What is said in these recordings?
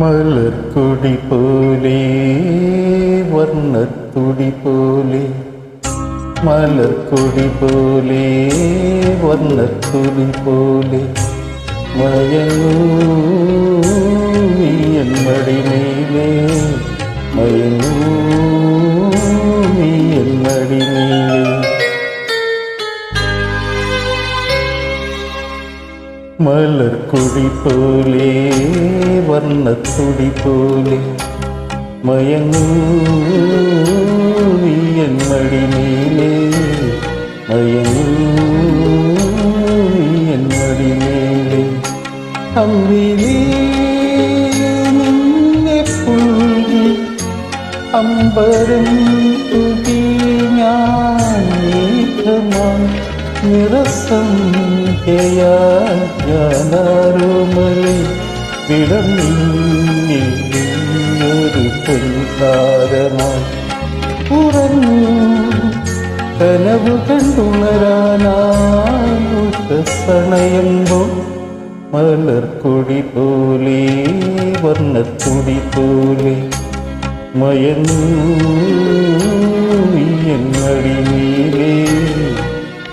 മലർക്കൊടി പോലെ വർണത്തുടി പോലെ മലർക്കൊടി പോലെ വർണത്തുടി പോലെ മയങ്ങൂ മലർക്കൊടി പോലെ വർണത്തുടി പോലെ മയങ്ങൂ നീ എൻ മടിമേലേ മയങ്ങൂ നീ എൻ മടിമേലേ അമ്പിലേ നിന്നെ പുൽകി അമ്പരം തുകി ഞാനാരോമലെ വിടന്നൊരു പൊൻതാരമായി ഉറങ്ങൂ കനവ് കണ്ടുണരാനായുഷണയുമ്പോൾ മലർക്കൊടി പോലെ വർണത്തുടി പോലെ മയങ്ങൂ നീ എൻ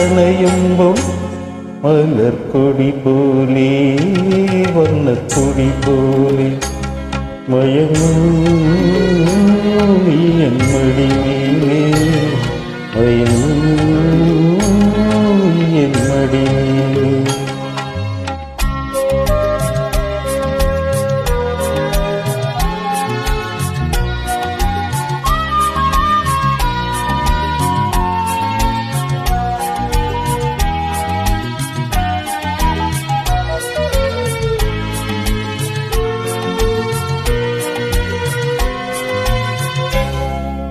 കണ്ടുണരാനായുമ്പോൾ മലർക്കൊടി പോലെ വർണക്കൊടി പോലെ മയങ്ങൂ നീ എൻ മടിമേലേ മയങ്ങൂ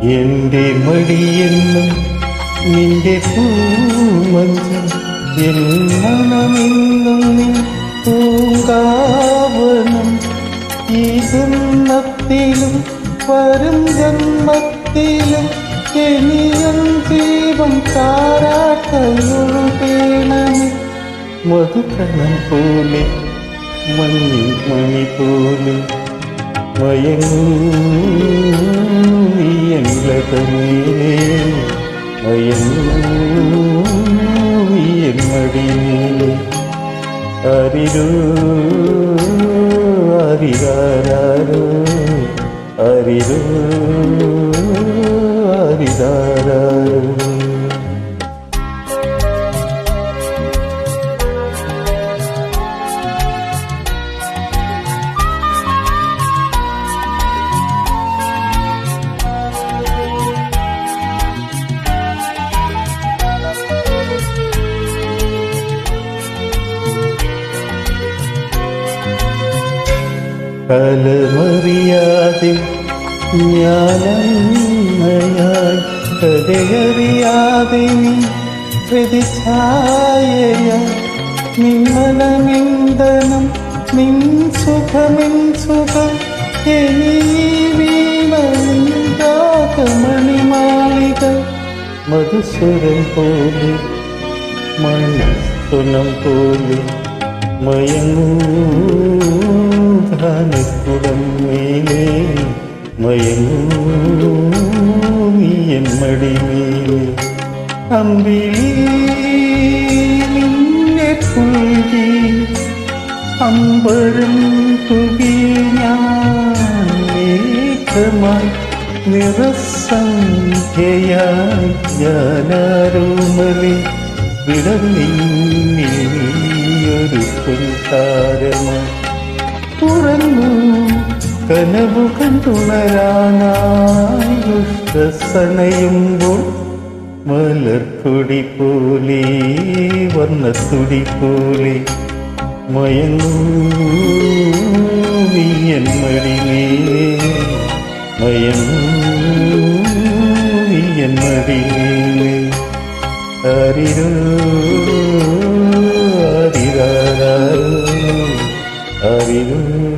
എന്റെ മടിയെന്നും നിന്റെ പൂമഞ്ചം മണമെന്നും നിൻ പൂങ്കാവനം ഈ ജന്മത്തിലും വരും ജന്മത്തിലും ഇനിയും ജീവൻ താരാട്ടൊഴുകേണമേ മധുക്കണം പോലെ മഞ്ഞിൽ മണി പോലെ മയങ്ങൂ ರು ಅರಿದಾರು ಅರಿದು ಅರಿದಾರ കലമറിയാതെ ഞാനമ്മയായി കഥയറിയാതെ നീ പ്രതിച്ഛായയ നിമ്മലമിന്ദനം നിൻ സുഖമിൻ സുഖം മണിമാളിക മധുസുരം പോലെ മനസ്സുനം പോലെ മയങ്ങൂധാനക്കുടം മേലേ മയങ്ങൂ നീ എൻ മടിമേലേ അമ്പിളി നിന്നെ പുൽകി അമ്പരം തുകി ഞാൻ നിറസംഖ്യയാനാരോമലി നിറസംഖ്യയായി ഞാനാരോമലി വിടന്നീയൊരു പുൽത്താരമായി. ഉറങ്ങൂ കനവു കണ്ടുണരാനായുഷണയുമ്പോൾ മലർത്തുടി പോലെ വർണത്തുടി പോലെ മയങ്ങൂ നീ എൻ മടിമേലേ മയങ്ങൂ Hallelujah.